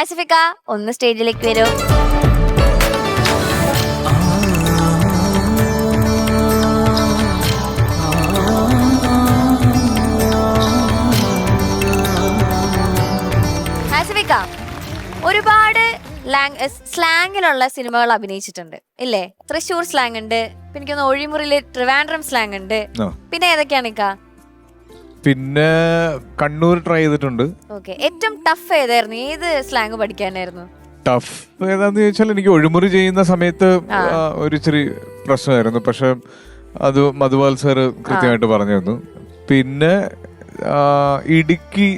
ആസിഫിക്ക ഒന്ന് സ്റ്റേജിലേക്ക് വരൂ. ആസിഫിക്ക ഒരുപാട് സ്ലാങ്ങിലുള്ള സിനിമകൾ അഭിനയിച്ചിട്ടുണ്ട്. ഇല്ലേ? തൃശ്ശൂർ സ്ലാങ് ഉണ്ട് പിന്നെ ഒഴിമുറിയിലെ ട്രിവാൻഡ്രം സ്ലാങ് ഉണ്ട് പിന്നെ ഏതൊക്കെയാണ് ഇക്ക? പിന്നെ കണ്ണൂർ ട്രൈ ചെയ്തിട്ടുണ്ട്. ഓക്കെ ഏറ്റവും ടഫ് ഏതായിരുന്നു? ഏത് സ്ലാങ് പഠിക്കാനായിരുന്നു? ടഫ് ഏതാന്ന് ചോദിച്ചാൽ എനിക്ക് ഒഴിമുറി ചെയ്യുന്ന സമയത്ത് ഒരു ഇച്ചിരി പ്രശ്നമായിരുന്നു. പക്ഷെ അത് മധുപാൽ സാർ കൃത്യമായിട്ട് പറഞ്ഞു തന്നു പിന്നെ ഇടുക്കി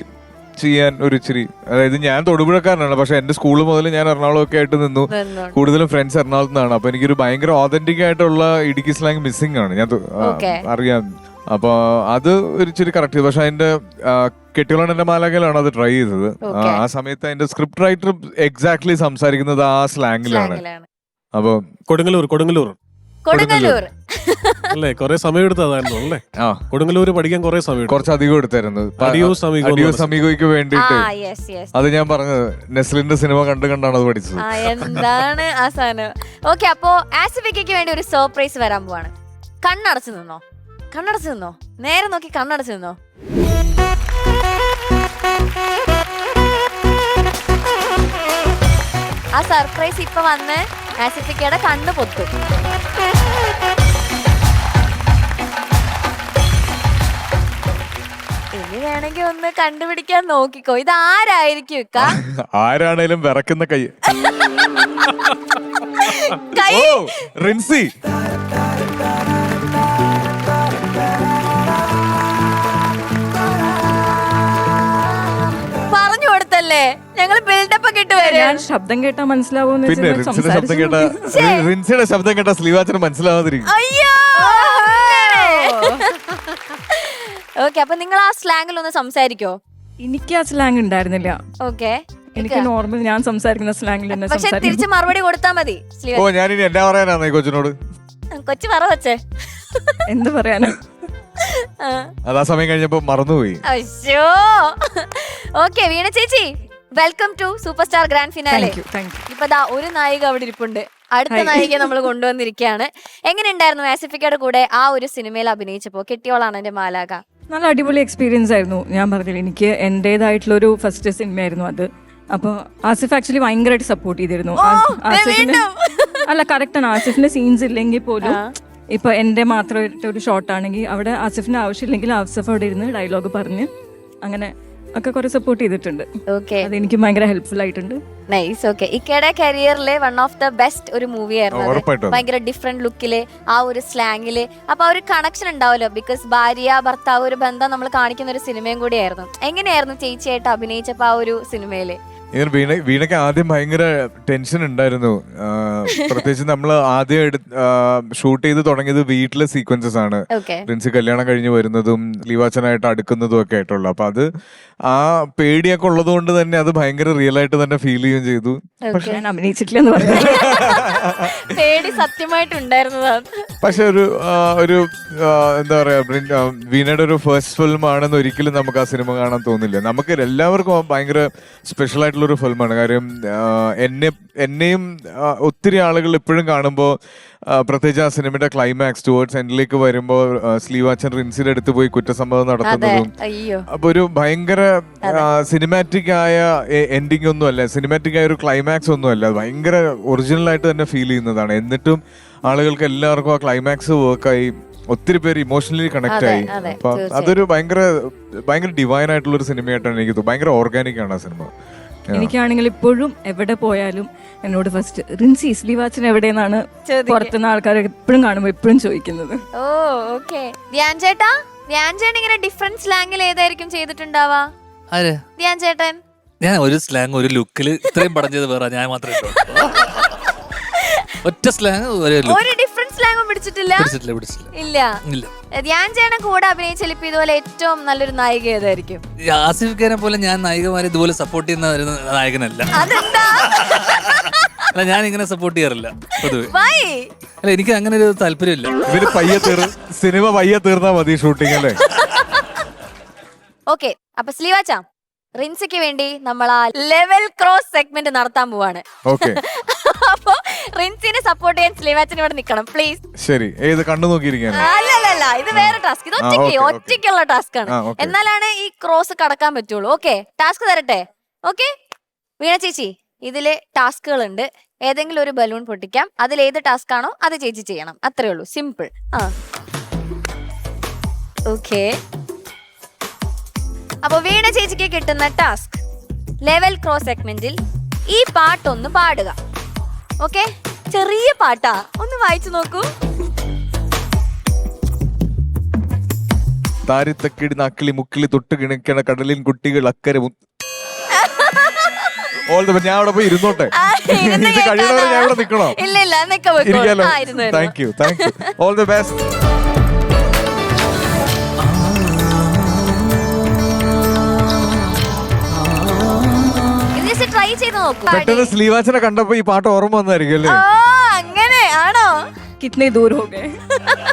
ചെയ്യാൻ ഒരു ഇച്ചിരി അതായത് ഞാൻ തൊടുപുഴക്കാരനാണ്. പക്ഷെ എന്റെ സ്കൂൾ മുതൽ ഞാൻ എറണാകുളം ഒക്കെ ആയിട്ട് നിന്നു. കൂടുതലും ഫ്രണ്ട്സ് എറണാകുളത്ത് നിന്നാണ് അപ്പൊ എനിക്കൊരു ഭയങ്കര ഓതന്റിക് ആയിട്ടുള്ള ഇടുക്കി സ്ലാങ് മിസ്സിംഗ് ആണ്. ഞാൻ. അറിയാം. അപ്പൊ അത് ഒരിച്ചിരി കറക്റ്റ് ചെയ്തു. പക്ഷെ അതിന്റെ കെട്ടിയോളൻ മാലകയിലാണ് അത് ട്രൈ ചെയ്തത്. ആ, സമയത്ത് അതിന്റെ സ്ക്രിപ്റ്റ് റൈറ്റർ എക്സാക്ട്ലി സംസാരിക്കുന്നത് ആ സ്ലാങ്ങിലാണ് അപ്പൊ കൊടുങ്ങല്ലൂർ കൊടുങ്ങല്ലൂർ. കൊടുങ്ങല്ലൂർ. അല്ലേ? കൊറേ സമയം എടുത്തതായിരുന്നു അല്ലേ? ആ. കൊടുങ്ങല്ലൂർ പഠിക്കാൻ കൊറേ സമയം. കുറച്ച് അധികം എടുത്തായിരുന്നു. അടിയോ സമീകോയ്ക്ക് യെസ് അത് ഞാൻ പറഞ്ഞത് നെസ്ലിന്റെ സിനിമ കണ്ടു കണ്ടാണ് അത് പഠിച്ചത്. എന്താണ് ആ സാധനം? ഓക്കെ അപ്പോ ആസിഫിക്കയ്ക്ക് വേണ്ടി ഒരു സർപ്രൈസ് വരാൻ പോവാണ്. കണ്ണടച്ചു നിന്നോ? കണ്ണടച്ചു നിന്നോ? നേരെ നോക്കി കണ്ണടച്ചു നിന്നോ? ആ സർപ്രൈസ് ഇപ്പൊ വന്ന് ആസിഫിക്കയുടെ കണ്ണ് പൊത്തും. ഇനി വേണമെങ്കിൽ ഒന്ന് കണ്ടുപിടിക്കാൻ നോക്കിക്കോ. ഇത് ആരായിരിക്കും ഇക്ക? ആരാണേലും വിറക്കുന്ന കൈ. കൈ റിൻസി. കൊടുത്തല്ലേ ഞങ്ങൾ ബിൽഡപ്പ് ഒക്കെ ഇട്ട് വരും. ഞാൻ ശബ്ദം കേട്ടാ മനസ്സിലാവുമെന്ന് പിന്നെ വെച്ച് റിൻസിയുടെ ശബ്ദം കേട്ട സംസാരിച്ചു. റിൻസിയുടെ ശബ്ദം കേട്ട സ്ലീവാച്ചന് മനസ്സിലാവാതിരിക്കും. അയ്യോ ഓക്കെ അപ്പൊ നിങ്ങൾ ആ സ്ലാങ്ങിൽ ഒന്ന് സംസാരിക്കോ? എനിക്ക് ആ സ്ലാങ് ഉണ്ടായിരുന്നില്ല. ഓക്കെ എനിക്ക് നോർമൽ ഞാൻ സംസാരിക്കുന്ന സ്ലാങ്ങിൽ തന്നെ പക്ഷെ സംസാരിക്കും. തിരിച്ച് മറുപടി കൊടുത്താ മതി സ്ലീവ് ഓ ഞാനിനി എന്നാ പറയാനാണ് ഈ കൊച്ചിനോട്? കൊച്ചു പറ വച്ചേ എന്ത് പറയാനാ? ആ. അത് ആ സമയം കഴിഞ്ഞപ്പോ മറന്നുപോയി. അയ്യോ. ഓക്കെ വീണ ചേച്ചി welcome to super star grand finale ഇപ്പൊ ദാ ഒരു നായിക അവിടെ ഇരിപ്പുണ്ട്. അടുത്ത. നായികയെ നമ്മൾ കൊണ്ടുവന്നിരിക്കുകയാണ്. എങ്ങനെയുണ്ടായിരുന്നു ആസിഫിക്കയുടെ കൂടെ ആ ഒരു സിനിമയിൽ അഭിനയിച്ചപ്പോ കെട്ടിയോളാണ് എന്റെ മാലാക നല്ല അടിപൊളി എക്സ്പീരിയൻസ് ആയിരുന്നു. ഞാൻ പറഞ്ഞില്ല എനിക്ക് എന്റേതായിട്ടുള്ള ഒരു ഫസ്റ്റ് സിനിമയായിരുന്നു അത്. അപ്പൊ ആസിഫ് ആക്ച്വലി ഭയങ്കരമായിട്ട് സപ്പോർട്ട് ചെയ്തിരുന്നു. അല്ല കറക്റ്റ് ആണ്. ആസിഫിന്റെ സീൻസ് ഇല്ലെങ്കിൽ പോലും. ഇപ്പൊ എന്റെ മാത്രമായിട്ട് ഒരു ഷോട്ട് ആണെങ്കിൽ അവിടെ ആസിഫിന്റെ ആവശ്യമില്ലെങ്കിൽ ആസിഫ് അവിടെ ഇരുന്ന് ഡയലോഗ് പറഞ്ഞ് അങ്ങനെ ഒക്കെ കുറെ സപ്പോർട്ട് ചെയ്തിട്ടുണ്ട്. ഓക്കെ അത് എനിക്ക് ഭയങ്കര ഹെൽപ്ഫുൾ ആയിട്ടുണ്ട്. നൈസ് ഓക്കെ ഇക്കയുടെ കരിയറിലെ വൺ ഓഫ് ദ ബെസ്റ്റ് ഒരു മൂവി ആയിരുന്നു. ഭയങ്കര ഡിഫറെന്റ് ലുക്കിൽ ആ ഒരു സ്ലാങ്ങിൽ അപ്പൊ ആ ഒരു കണക്ഷൻ ഉണ്ടാവല്ലോ ബിക്കോസ് ഭാര്യ ഭർത്താവ് ഒരു ബന്ധം നമ്മൾ കാണിക്കുന്ന ഒരു സിനിമയും കൂടിയായിരുന്നു എങ്ങനെയായിരുന്നു ചേച്ചിയായിട്ട് അഭിനയിച്ചപ്പോ ആ ഒരു സിനിമയിൽ? ഇങ്ങനെ വീണ വീണയ്ക്ക് ആദ്യം ഭയങ്കര ടെൻഷൻ ഉണ്ടായിരുന്നു. പ്രത്യേകിച്ച് നമ്മൾ ആദ്യം എടുത്ത് ഷൂട്ട് ചെയ്ത് തുടങ്ങിയത് വീട്ടിലെ സീക്വൻസസ് ആണ്. പ്രിൻസി കല്യാണം കഴിഞ്ഞ് വരുന്നതും ലീവാച്ചനായിട്ട് അടുക്കുന്നതും ഒക്കെ ആയിട്ടുള്ള. അപ്പൊ അത് ആ പേടിയൊക്കെ ഉള്ളത് കൊണ്ട് തന്നെ അത് ഭയങ്കര റിയൽ ആയിട്ട് തന്നെ ഫീൽ ചെയ്യുകയും ചെയ്തു. അഭിനയിച്ചിട്ടില്ലെന്ന് പറഞ്ഞു പേടി സത്യമായിട്ടുണ്ടായിരുന്നതാണ് പക്ഷെ ഒരു ഒരു എന്താ പറയാ വീണയുടെ ഒരു ഫസ്റ്റ് ഫിലിം ആണെന്ന് ഒരിക്കലും നമുക്ക് ആ സിനിമ കാണാൻ തോന്നില്ല. നമുക്ക് എല്ലാവർക്കും ഭയങ്കര സ്പെഷ്യൽ ആയിട്ടുള്ള ഒരു ഫിലിമാണ്. കാര്യം എന്നെ എന്നെയും ഒത്തിരി ആളുകൾ ഇപ്പോഴും കാണുമ്പോൾ പ്രത്യേകിച്ച് ആ സിനിമയുടെ ക്ലൈമാക്സ് ടുവേർഡ്സ് എൻഡിലേക്ക് വരുമ്പോൾ സ്ലീവാച്ചൻ റിൻസിന്റെ അടുത്ത് പോയി കുറ്റസംഭവം നടത്തുന്നതും. അപ്പൊ ഒരു ഭയങ്കര സിനിമാറ്റിക് ആയ എൻഡിങ് ഒന്നും അല്ല. സിനിമാറ്റിക് ആയ ഒരു ക്ലൈമാക്സ് ഒന്നും അല്ല. ഭയങ്കര ഒറിജിനൽ ആയിട്ട് തന്നെ ഫീൽ ചെയ്യുന്നതാണ്. എന്നിട്ടും ആളുകൾക്ക് എല്ലാവർക്കും ആ ക്ലൈമാക്സ് വർക്കായി ഒത്തിരി പേര് ഇമോഷണലി കണക്ട് ആയി. അപ്പൊ അതൊരു ഭയങ്കര ഭയങ്കര ഡിവൈൻ ആയിട്ടുള്ള ഒരു സിനിമയായിട്ടാണ് എനിക്ക് തോന്നുന്നത്. ഭയങ്കര ഓർഗാനിക് ആണ് ആ സിനിമ എനിക്കാണെങ്കിൽ ഇപ്പോഴും എവിടെ പോയാലും എന്നോട് ഫസ്റ്റ് റിൻസി സ്ലീവാച്ചൻ എവിടെയെന്നാണ് ചോദിക്കുക. പുറത്തുനിന്ന് ആൾക്കാർ എപ്പോഴും കാണുമ്പോൾ എപ്പോഴും ചോദിക്കുന്നത്. ഓ ഓക്കെ ധ്യാൻ ചേട്ടാ ധ്യാൻ ചേട്ടൻ ഇങ്ങനെ ഡിഫറെന്റ് സ്ലാങ്ങിൽ ഏതായിരിക്കും ചെയ്തിട്ടുണ്ടാവാ? ആര്? ധ്യാൻ ചേട്ടൻ. ഞാൻ ഒരു സ്ലാങ് ഒരു ലുക്കിൽ ഇത്രയും പടം ചെയ്ത് വേറെ ഞാൻ മാത്രമേ. ഒറ്റ സ്ലാങ് ഒരു ലുക്ക് പിടിച്ചിട്ടില്ല? ഇല്ല. ഇല്ല. ധ്യാൻ ചേട്ടൻ കൂടെ അഭിനയിച്ചാൽ ഇപ്പൊ ഇതുപോലെ ഏറ്റവും നല്ലൊരു നായിക ഏതായിരിക്കും? ആസിഫ് ഖാനെ പോലെ ഞാൻ നായികമാരെ ഇതുപോലെ സപ്പോർട്ട് ചെയ്യുന്ന ഒരു നായകനല്ല. അതെന്താ? അല്ല ഞാൻ ഇങ്ങനെ സപ്പോർട്ട് ചെയ്യാറില്ല പൊതുവെ. വൈ അല്ല എനിക്ക് അങ്ങനെ ഒരു താല്പര്യമില്ല. ഇവർ പയ്യെ തീർ സിനിമ പയ്യെ തീർന്നാ മതി ഷൂട്ടിംഗ് അല്ലേ? ഓക്കെ അപ്പൊ സ്ലീവാച്ച. റിൻസിക്ക് വേണ്ടി നമ്മൾ ആ ലെവൽ ക്രോസ് സെഗ്മെന്റ് നടത്താൻ പോവാണ്. അപ്പൊ റിൻസിനെ സപ്പോർട്ട് ചെയ്യാൻ സ്ലീവാച്ചൻ ഇവിടെ നിൽക്കണം പ്ലീസ് ശരി. ഏത് കണ്ണു നോക്കിയിരിക്കാണ് അല്ലല്ല ഇത് വേറെ ടാസ്ക് ഇത് ഒറ്റയ്ക്ക്. ഒറ്റയ്ക്കുള്ള ടാസ്ക് ആണ്. എന്നാലാണ് ഈ ക്രോസ് കടക്കാൻ പറ്റുള്ളൂ. ഓക്കെ ടാസ്ക് തരട്ടെ? ഓക്കെ? വീണ ചേച്ചി ഇതിൽ ടാസ്കുകൾ ഉണ്ട് ഏതെങ്കിലും ഒരു ബലൂൺ പൊട്ടിക്കാം. അതിൽ ഏത് ടാസ്ക് ആണോ അത് ചേച്ചി ചെയ്യണം. അത്രേ ഉള്ളൂ. സിമ്പിൾ ആ. ഓക്കെ. അപ്പൊ വീണ ചേച്ചിക്ക് കിട്ടുന്ന ടാസ്ക് ലെവൽ ക്രോസ് സെഗ്മെന്റിൽ ഈ പാട്ടൊന്ന് പാടുക. ഓക്കെ ചെറിയ പാട്ടാ. ഒന്ന് വായിച്ചു നോക്കൂ. താരിത്തക്കിടി നക്കിളി മുക്കിളി തൊട്ട് കിണക്കണ കടലിൻ കുട്ടികൾ അക്കരെ All ഞാൻ അവിടെ പോയി ഇരുന്നോട്ടെ. ഇത് കഴിയണവരെ ഞാൻ ഇവിടെ നിൽക്കണോ? ഇല്ല ഇല്ല ആയിരുന്നു thank you thank you all the best try ചെയ്ത് നോക്കൂ പെട്ടെന്ന് സ്ലീവാച്ചനെ കണ്ടപ്പോ ഈ പാട്ട് ഓർമ്മ വന്നായിരിക്കും അല്ലേ ഓ അങ്ങനെ ആണോ कितने दूर हो गए